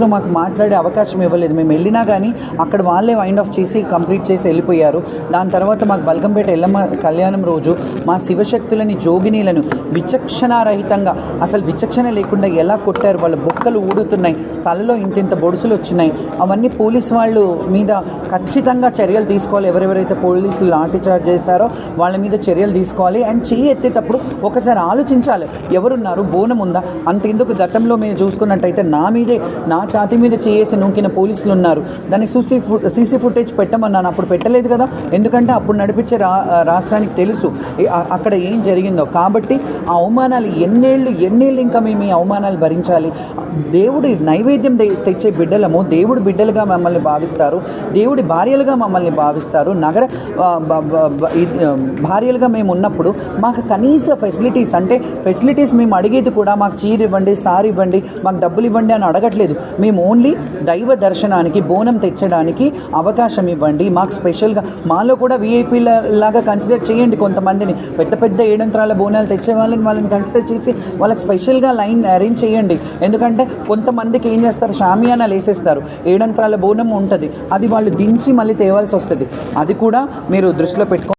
లో మాకు మాట్లాడే అవకాశం ఇవ్వలేదు. మేము వెళ్ళినా కానీ అక్కడ వాళ్ళే వైండ్ ఆఫ్ చేసి కంప్లీట్ చేసి వెళ్ళిపోయారు. దాని తర్వాత మాకు బల్కంపేట ఎల్లమ్మ కళ్యాణం రోజు మా శివశక్తులని జోగినీలను విచక్షణారహితంగా అసలు విచక్షణ లేకుండా ఎలా కొట్టారు? వాళ్ళ బొక్కలు ఊడుతున్నాయి. తలలో ఇంతింత బొడుసులు వచ్చినాయి. అవన్నీ పోలీస్ వాళ్ళు మీద ఖచ్చితంగా చర్యలు తీసుకోవాలి. ఎవరెవరైతే పోలీసులు లాఠీ చార్జ్ చేస్తారో వాళ్ళ మీద చర్యలు తీసుకోవాలి. అండ్ చెయ్యి ఎత్తేటప్పుడు ఒకసారి ఆలోచించాలి. ఎవరున్నారు? బోనం ఉందా? అంతెందుకు గతంలో మీరు చూసుకున్నట్టయితే నా మీదే నా ఛాతీ మీద చేసి నూకిన పోలీసులు ఉన్నారు. దాన్ని సూసీ సీసీ ఫుటేజ్ పెట్టమన్నాను. అప్పుడు పెట్టలేదు కదా. ఎందుకంటే అప్పుడు నడిపించే రా రాష్ట్రానికి తెలుసు. అక్కడ ఏం జరిగిందో. కాబట్టి ఆ అవమానాలు ఎన్నేళ్ళు ఎన్నేళ్ళు ఇంకా మేము ఈ అవమానాలు భరించాలి. దేవుడి నైవేద్యం తెచ్చే బిడ్డలము దేవుడి బిడ్డలుగా మమ్మల్ని భావిస్తారు. దేవుడి భార్యలుగా మమ్మల్ని భావిస్తారు. నగర భార్యలుగా మేము ఉన్నప్పుడు మాకు కనీస ఫెసిలిటీస్ అంటే ఫెసిలిటీస్ మేము అడిగేది కూడా మాకు చీర ఇవ్వండి సార్ ఇవ్వండి మాకు డబ్బులు ఇవ్వండి అని అడగట్లేదు. మేము ఓన్లీ దైవ దర్శనానికి బోనం తెచ్చడానికి అవకాశం ఇవ్వండి. మాకు స్పెషల్గా మాలో కూడా వీఐపీల లాగా కన్సిడర్ చేయండి కొంతమందిని. పెద్ద పెద్ద ఏడంతరాల బోనాలు తెచ్చే వాళ్ళని వాళ్ళని కన్సిడర్ చేసి వాళ్ళకి స్పెషల్గా లైన్ అరేంజ్ చేయండి. ఎందుకంటే కొంతమందికి ఏం చేస్తారు షామియానాలు వేసేస్తారు. ఏడంతరాల బోనం ఉంటుంది. అది వాళ్ళు దించి మళ్ళీ తేవాల్సి వస్తుంది. అది కూడా మీరు దృష్టిలో పెట్టుకో